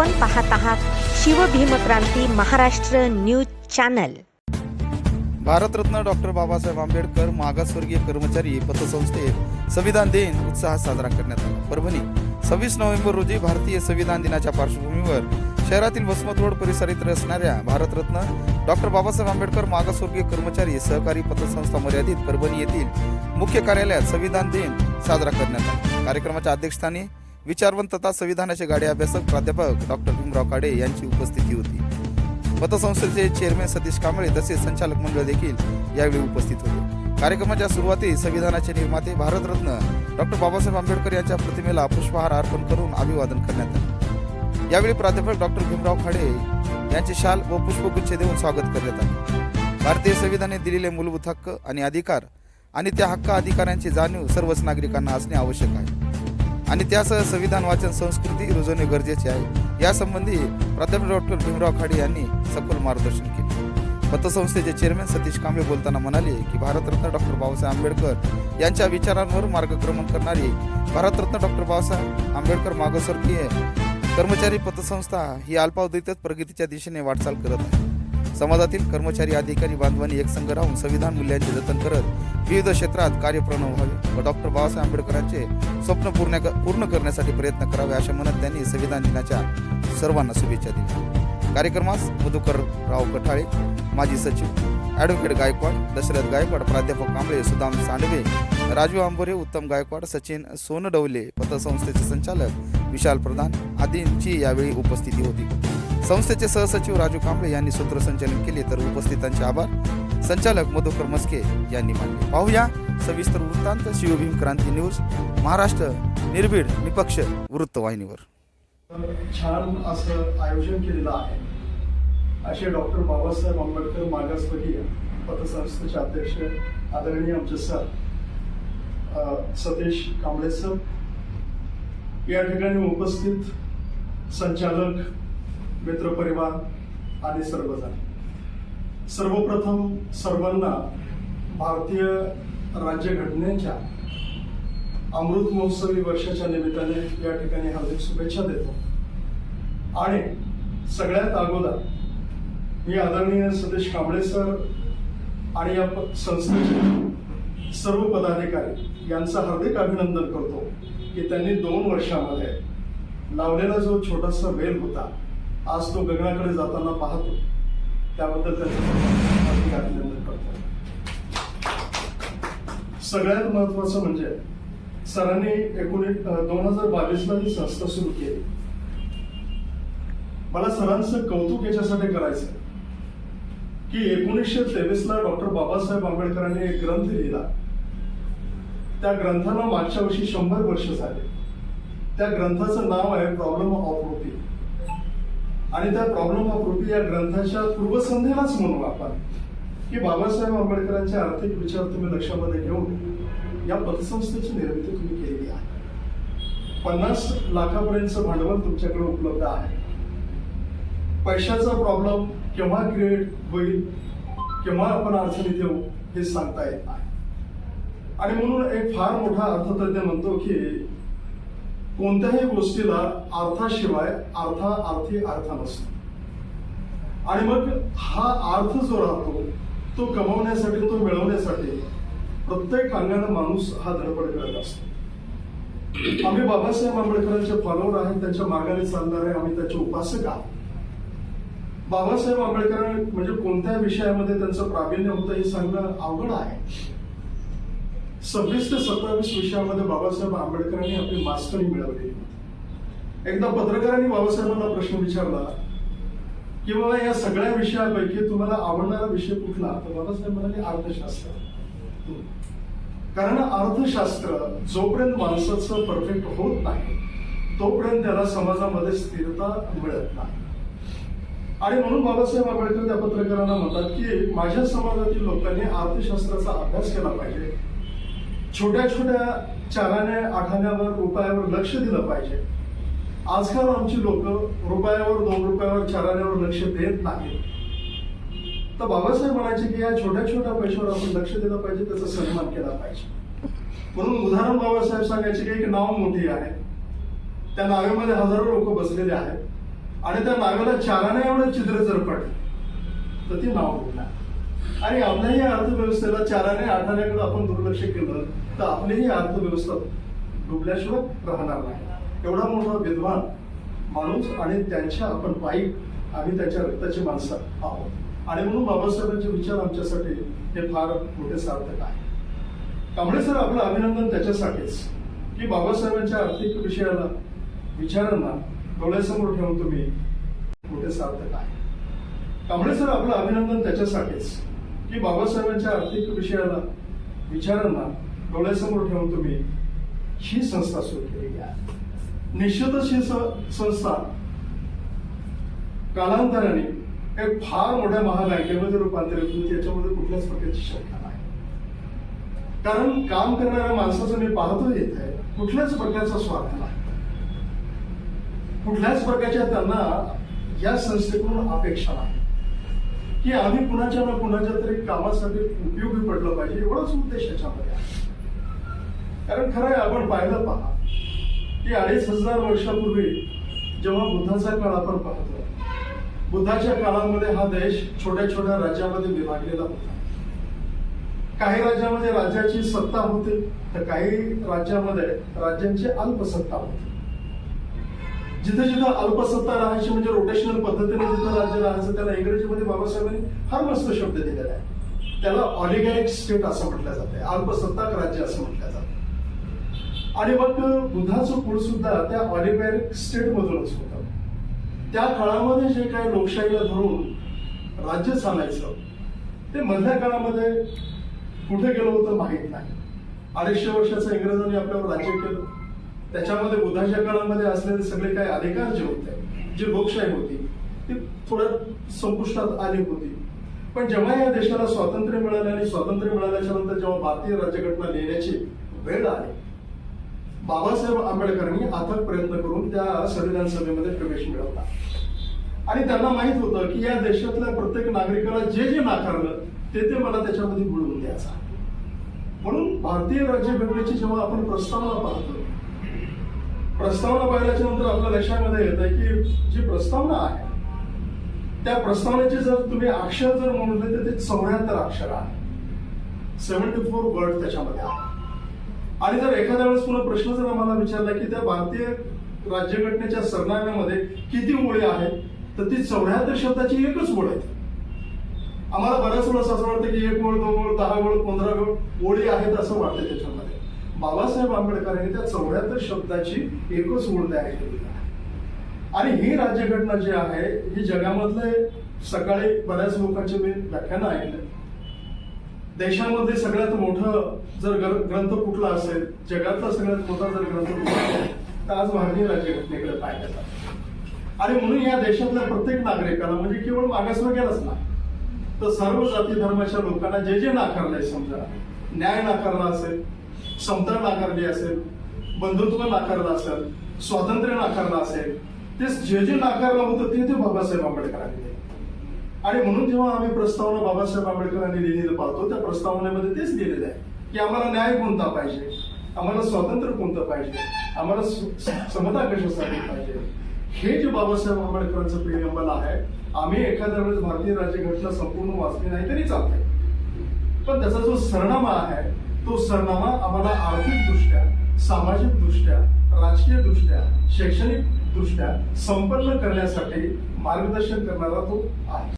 आपण पाहत आहात Shivbhimkranti Maharashtra news channel. Bharat Ratna doctor Babasaheb Ambedkar मागासवर्गीय कर्मचारी पतसंस्थेत संविधान दिन उत्साहात साजरा करण्यात आला. परभणी सव्वीस नोव्हेंबर रोजी भारतीय संविधान दिनाच्या पार्श्वभूमीवर शहरातील वसमत रोड असणाऱ्या भारतरत्न डॉक्टर बाबासाहेब आंबेडकर मागासवर्गीय कर्मचारी सहकारी पतसंस्था मर्यादित परभणी येथील मुख्य कार्यालयात संविधान दिन साजरा करण्यात आला. कार्यक्रमाच्या अध्यक्षस्थानी विचारवंत तथा संविधानाचे गाडे अभ्यासक प्राध्यापक डॉक्टर भीमराव काडे यांची उपस्थिती होती. पतसंस्थेचे चेअरमॅन सतीश कांबळे तसेच संचालक मंडळ देखील यावेळी उपस्थित होते. कार्यक्रमाच्या सुरुवातीस संविधानाचे निर्माते भारतरत्न डॉक्टर बाबासाहेब आंबेडकर यांच्या प्रतिमेला पुष्पहार अर्पण करून अभिवादन करण्यात आले. यावेळी प्राध्यापक डॉक्टर भीमराव खाडे यांचे शाल व पुष्पगुच्छ देऊन स्वागत करण्यात आले. भारतीय संविधानाने दिलेले मूलभूत हक्क आणि अधिकार आणि त्या हक्क अधिकारांची जाणीव सर्वच नागरिकांना असणे आवश्यक आहे. आणि त्यासह संविधान वाचन संस्कृती रुजवणे गरजेचे आहे. यासंबंधी प्राध्यापक डॉक्टर भीमराव खाडे यांनी सखोल मार्गदर्शन केले. पतसंस्थेचे चेअरमॅन सतीश कांबळे बोलताना म्हणाले की भारतरत्न डॉक्टर बाबासाहेब आंबेडकर यांच्या विचारांवर मार्गक्रमण करणारी भारतरत्न डॉक्टर बाबासाहेब आंबेडकर मागासवर्गीय कर्मचारी पतसंस्था ही अल्पावधीतच प्रगतीच्या दिशेने वाटचाल करत आहे. समाजातील कर्मचारी अधिकारी बांधवांनी एकसंघ राहून संविधान मूल्यांचे जतन करत विविध क्षेत्रात कार्यप्रणव व्हावे व डॉक्टर बाबासाहेब आंबेडकरांचे स्वप्न पूर्ण पूर्ण करण्यासाठी प्रयत्न करावे अशा म्हणत त्यांनी संविधान दिनाच्या सर्वांना शुभेच्छा दिल्या. कार्यक्रमास मधुकर राव कठाळे माजी सचिव ॲडव्होकेट गायकवाड दशरथ गायकवाड प्राध्यापक कांबळे सुदाम सांडवे राजू आंबोरे उत्तम गायकवाड सचिन सोनडवले पतसंस्थेचे संचालक विशाल प्रधान आदींची यावेळी उपस्थिती होती. संस्थेचे सहसचिव राजू कांबळे यांनी सूत्रसंचालन केले तर उपस्थितांचे आभार. संचालक मधुकर मस्के यांनी मानले पाहूया सविस्तर वृत्तांत. शिवभीम क्रांती न्यूज महाराष्ट्र निर्भीड निपक्ष वृत्तवाहिनीवर. छान असं आयोजन केलेलं आहे. असे डॉक्टर बाबासाहेब आंबेडकर मागासवर्गीय पतसंस्थेचे अध्यक्ष आदरणीय आमचे सर सतीश कांबळे सर या ठिकाणी उपस्थित संचालक मित्रपरिवार आणि सर्वजण. सर्वप्रथम सर्वांना भारतीय राज्यघटनेच्या अमृत महोत्सवी वर्षाच्या निमित्ताने या ठिकाणी हार्दिक शुभेच्छा देतो. आणि सगळ्यात अगोदर मी आदरणीय सतीश कांबळे सर आणि या संस्थेचे सर्व पदाधिकारी यांचं हार्दिक अभिनंदन करतो. की त्यांनी दोन वर्षामध्ये लावलेला जो छोटासा वेल होता आज तो गगनाकडे जाताना पाहतो. त्याबद्दल त्यांचं अभिनंदन करतो सगळ्यात महत्वाचं म्हणजे सरांनी एकोणीस दोन हजार बावीसला ही संस्था सुरू केली मला सरांचं कौतुक याच्यासाठी करायचं की एकोणीसशे तेवीस ला डॉक्टर बाबासाहेब आंबेडकरांनी एक ग्रंथ लिहिला. त्या ग्रंथाला मागच्या वर्षी शंभर वर्ष झाले. त्या ग्रंथाचं नाव आहे प्रॉब्लेम ऑफ रुपी. आणि त्या प्रॉब्लेम ऑफ रुपी या ग्रंथाच्या पूर्वसंध्येलाच म्हणू आपण. की बाबासाहेब आंबेडकरांचे आर्थिक विचार तुम्ही लक्षामध्ये घेऊन या पतसंस्थेची निर्मिती तुम्ही केलेली आहे. पन्नास लाखापर्यंतचं भांडवल तुमच्याकडे उपलब्ध आहे. पैशाचा प्रॉब्लेम केव्हा क्रिएट होईल केव्हा आपण अडचणी देऊ हे सांगता येत नाही. आणि म्हणून एक फार मोठा अर्थतज्ञ म्हणतो की कोणत्याही गोष्टीला अर्थाशिवाय अर्था अर्थी अर्थ नसतो. आणि मग हा अर्थ जो राहतो तो कमवण्यासाठी तो मिळवण्यासाठी प्रत्येक अंगाने माणूस हा धडपड करत असतो. आम्ही बाबासाहेब आंबेडकरांचे फॉलोअर आहेत त्यांच्या मार्गाने चालणारे आम्ही त्याचे उपासक आहोत. बाबासाहेब आंबेडकर म्हणजे कोणत्या विषयामध्ये त्यांचं प्रावीण्य होतं हे सांगणं अवघड आहे. सव्वीस ते सत्तावीस विषयामध्ये बाबासाहेब आंबेडकरांनी आपली मास्टरी मिळवली. एकदा पत्रकारांनी बाबासाहेबांना प्रश्न विचारला की बाबा या सगळ्या विषयापैकी तुम्हाला आवडणारा विषय कुठला? तर बाबासाहेब म्हणाले अर्थशास्त्र. कारण अर्थशास्त्र जोपर्यंत माणसाचं परफेक्ट होत नाही तोपर्यंत त्याला समाजामध्ये स्थिरता मिळत नाही. आणि म्हणून बाबासाहेब आंबेडकर त्या पत्रकारांना म्हणतात की माझ्या समाजातील लोकांनी अर्थशास्त्राचा अभ्यास केला पाहिजे. छोट्या छोट्या चाराने आखाण्यावर रुपयावर लक्ष दिलं पाहिजे. आजकाल आमची लोक रुपयावर दोन रुपयावर चाराण्यावर लक्ष देत नाही तर बाबासाहेब म्हणायचे की या छोट्या छोट्या पैशावर आपण लक्ष दिलं पाहिजे त्याचा सन्मान केला पाहिजे. म्हणून उदाहरण बाबासाहेब सांगायचे की एक नाव मोठी आहे. त्या नावेमध्ये हजारो लोक बसलेले आहेत. आणि त्या नावेला चाराने एवढं छिद्र जर पडलं तर ते नाव आहे. आणि आपल्याही अर्थव्यवस्थेला चाराने आठाण्याकडे आपण दुर्लक्ष केलं तर आपलीही अर्थव्यवस्था डुबल्याशिवाय राहणार नाही. एवढा मोठा विद्वान माणूस आणि त्यांच्या आपण पायी आम्ही त्यांच्या रक्ताची माणसं आहोत. आणि म्हणून बाबासाहेबांचे विचार आमच्यासाठी हे फार मोठे सार्थक आहे. कांबळे सर आपलं अभिनंदन त्याच्यासाठीच की बाबासाहेबांच्या आर्थिक विषयाला विचारांना डोळ्यासमोर ठेवून तुम्ही मोठे सार्थक आहे. कांबळे सर आपलं अभिनंदन त्याच्यासाठीच. की बाबासाहेबांच्या आर्थिक विषयाला विचारांना डोळ्यासमोर ठेवून तुम्ही ही संस्था सुरू केलेली आहे. निश्चितच ही संस्था कालांतराने एक फार मोठ्या महाबँकेमध्ये रूपांतरित होती याच्यामध्ये कुठल्याच प्रकारची शंका नाही. कारण काम करणाऱ्या माणसाचं मी पाहतो येत आहे कुठल्याच प्रकारचा स्वार्थ नाही. कुठल्याच प्रकारच्या त्यांना या संस्थेकडून अपेक्षा नाही. की आम्ही कुणाच्या ना कुणाच्या तरी कामासाठी उपयोगी पडलं पाहिजे एवढाच उद्देश याच्यामध्ये आहे. कारण खरं आहे आपण पाहिलं पहा की अडीच हजार वर्षापूर्वी जेव्हा बुद्धाचा काळ आपण पाहतो बुद्धाच्या काळामध्ये हा देश छोट्या छोट्या राज्यामध्ये विभागलेला होता. काही राज्यामध्ये राज्याची सत्ता होती तर काही राज्यामध्ये राज्यांची अल्पसत्ता होती. जिथे जिथं अल्पसत्ता राहायची म्हणजे रोटेशनल पद्धतीने जिथं राज्य राहायचं त्याला इंग्रजीमध्ये बाबासाहेबांनी फार मस्त शब्द दिलेला आहे. त्याला ऑलिगॅरिक स्टेट असं म्हटलं जाते अल्पसत्ताक राज्य असं म्हटलं जातं आणि मग बुद्धाचं कुळ सुद्धा त्या ऑलिगॅरिक स्टेट मधूनच होतं. त्या काळामध्ये जे काही लोकशाहीला धरून राज्य चालायचं ते मधल्या काळामध्ये कुठे गेलं होतं माहीत नाही. अडीचशे वर्षाचं इंग्रजांनी आपल्यावर राज्य केलं. त्याच्यामध्ये बुद्धाच्या काळामध्ये असलेले सगळे काही अधिकार जे होते जे लोकशाही होती ती थोड्या संपुष्टात आली होती. पण जेव्हा या देशाला स्वातंत्र्य मिळालं आणि स्वातंत्र्य मिळाल्याच्या नंतर जेव्हा भारतीय राज्यघटना लिहिण्याची वेळ आली बाबासाहेब आंबेडकरांनी अथक प्रयत्न करून त्या संविधान सभेमध्ये प्रवेश मिळवला. आणि त्यांना माहीत होतं की या देशातल्या प्रत्येक नागरिकाला जे जे नाकारलं ते ते मला त्याच्यामध्ये मिळवून द्यायचं म्हणून भारतीय राज्यघटनेची जेव्हा आपण प्रस्तावना पाहतो प्रस्तावना पाहिल्याच्या नंतर आपल्या लक्षामध्ये येत आहे की जी प्रस्तावना आहे त्या प्रस्तावनेचे जर तुम्ही अक्षर जर म्हणले तर ते चौऱ्याहत्तर अक्षर आहे. सेव्हन्टी फोर वर्ड त्याच्यामध्ये आहे. आणि जर एखाद्या वेळेस पुन्हा प्रश्न जर आम्हाला विचारला की त्या भारतीय राज्यघटनेच्या सरनाम्यामध्ये किती ओळी आहेत तर ती चौऱ्याहत्तर शब्दाची एकच ओळ आहे. आम्हाला बऱ्याच वेळेस असं वाटतं की एक ओळ दोन ओळ दहा ओळ पंधरा ओळ ओळी आहेत असं वाटतं त्याच्यामध्ये. बाबासाहेब आंबेडकरांनी त्या चौऱ्याहत्तर शब्दाची एकच ओळ तयार केलेली आहे. आणि ही राज्यघटना जी आहे ही जगामधले सकाळी बऱ्याच लोकांचे मी व्याख्यानं ऐकले. देशामध्ये सगळ्यात मोठं जर ग्रंथ कुठला असेल जगातला सगळ्यात मोठा जर ग्रंथ कुठला असेल तर आज भारतीय राज्यघटनेकडे पाहिलं जातं आणि म्हणून या देशातल्या प्रत्येक नागरिकाला म्हणजे केवळ मागासवर्गीयालाच नाही तर सर्व जाती धर्माच्या लोकांना जे जे नाकारलंय समजा न्याय नाकारला असेल समता नाकारली असेल बंधुत्व नाकारलं असेल स्वातंत्र्य नाकारलं असेल ते जे जे नाकारलं होतं ते ते बाबासाहेब आंबेडकरांनी आणि म्हणून जेव्हा आम्ही प्रस्तावना बाबासाहेब आंबेडकरांनी लिहिलेलं पाहतो त्या प्रस्तावनेमध्ये तेच लिहिलेलं आहे की आम्हाला न्याय कोणता पाहिजे? आम्हाला स्वातंत्र्य कोणतं पाहिजे? आम्हाला सु- समता कशासाठी पाहिजे? हे जे बाबासाहेब आंबेडकरांचं प्रियंबल आहे आम्ही एखाद्या वेळेस भारतीय राज्यघटना संपूर्ण वाचली नाही तरी चालते पण त्याचा जो सरनामा आहे तो सरनामा आम्हाला आर्थिकदृष्ट्या सामाजिकदृष्ट्या सामाजिक दृष्ट्या राजकीय दृष्ट्या शैक्षणिक दृष्ट्या संपन्न करण्यासाठी मार्गदर्शन करणारा तो आहे.